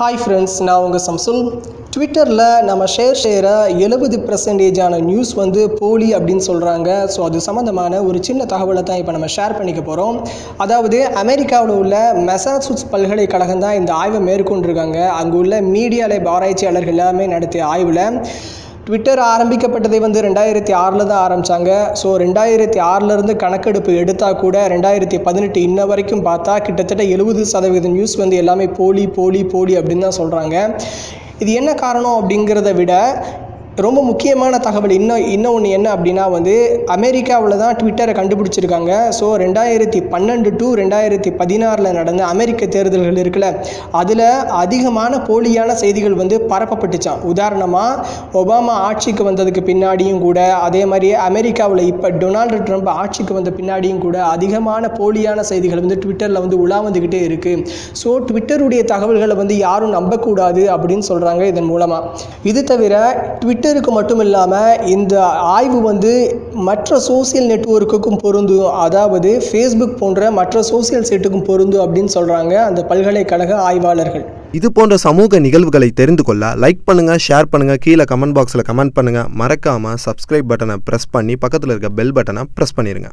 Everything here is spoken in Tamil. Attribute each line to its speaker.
Speaker 1: ஹாய் ஃப்ரெண்ட்ஸ் நான் உங்கள் சம்சுல் ட்விட்டரில் நம்ம ஷேர் செய்கிற எழுபது பர்சன்டேஜான நியூஸ் வந்து போலி அப்படின்னு சொல்கிறாங்க ஸோ அது சம்மந்தமான ஒரு சின்ன தகவலை தான் இப்போ நம்ம ஷேர் பண்ணிக்க போகிறோம் அதாவது அமெரிக்காவில் உள்ள மெசாசூட்ஸ் பல்கலைக்கழகம் தான் இந்த ஆய்வை மேற்கொண்டிருக்காங்க. அங்கே உள்ள மீடியா ஆராய்ச்சியாளர்கள் எல்லாமே நடத்திய ஆய்வில் ட்விட்டர் ஆரம்பிக்கப்பட்டதை வந்து ரெண்டாயிரத்தி ஆறில் தான் ஆரம்பித்தாங்க ஸோ ரெண்டாயிரத்தி ஆறிலேருந்து கணக்கெடுப்பு எடுத்தால் கூட ரெண்டாயிரத்தி பதினெட்டு இன்ன வரைக்கும் பார்த்தா கிட்டத்தட்ட எழுபது சதவீத நியூஸ் வந்து எல்லாமே போலி போலி போலி அப்படின்னு தான் சொல்கிறாங்க இது என்ன காரணம் அப்படிங்கிறத விட ரொம்ப முக்கியமான தகவல். இன்னும் இன்னும் ஒன்று என்ன அப்படின்னா வந்து அமெரிக்காவில் தான் ட்விட்டரை கண்டுபிடிச்சிருக்காங்க. ஸோ ரெண்டாயிரத்தி பன்னெண்டு டு ரெண்டாயிரத்தி பதினாறில் நடந்த அமெரிக்க தேர்தல்கள் இருக்குல்ல அதில் அதிகமான போலியான செய்திகள் வந்து பரப்பப்பட்டுச்சான் உதாரணமாக ஒபாமா ஆட்சிக்கு வந்ததுக்கு பின்னாடியும் கூட அதே மாதிரி அமெரிக்காவில் இப்போ டொனால்டு ட்ரம்ப் ஆட்சிக்கு வந்த பின்னாடியும் கூட அதிகமான போலியான செய்திகள் வந்து ட்விட்டரில் வந்து உலா வந்துக்கிட்டே இருக்குது ஸோ ட்விட்டருடைய தகவல்களை வந்து யாரும் நம்பக்கூடாது அப்படின்னு சொல்கிறாங்க இதன் மூலமாக இது தவிர ட்விட்டர் ட்விட்டருக்கு மட்டும் இல்லாமல் இந்த ஆய்வு வந்து மற்ற சோசியல் நெட்வொர்க்குக்கும் பொருந்தும் அதாவது ஃபேஸ்புக் போன்ற மற்ற சோசியல் சைட்டுக்கும் பொருந்தும் அப்படின்னு சொல்கிறாங்க அந்த பல்கலைக்கழக ஆய்வாளர்கள்.
Speaker 2: இது போன்ற சமூக நிகழ்வுகளை தெரிந்து கொள்ள லைக் பண்ணுங்கள் ஷேர் பண்ணுங்கள் கீழே கமெண்ட் பாக்ஸில் கமெண்ட் பண்ணுங்கள் மறக்காமல் சப்ஸ்கிரைப் பட்டனை ப்ரெஸ் பண்ணி பக்கத்தில் இருக்க பெல் பட்டனை ப்ரெஸ் பண்ணிடுங்க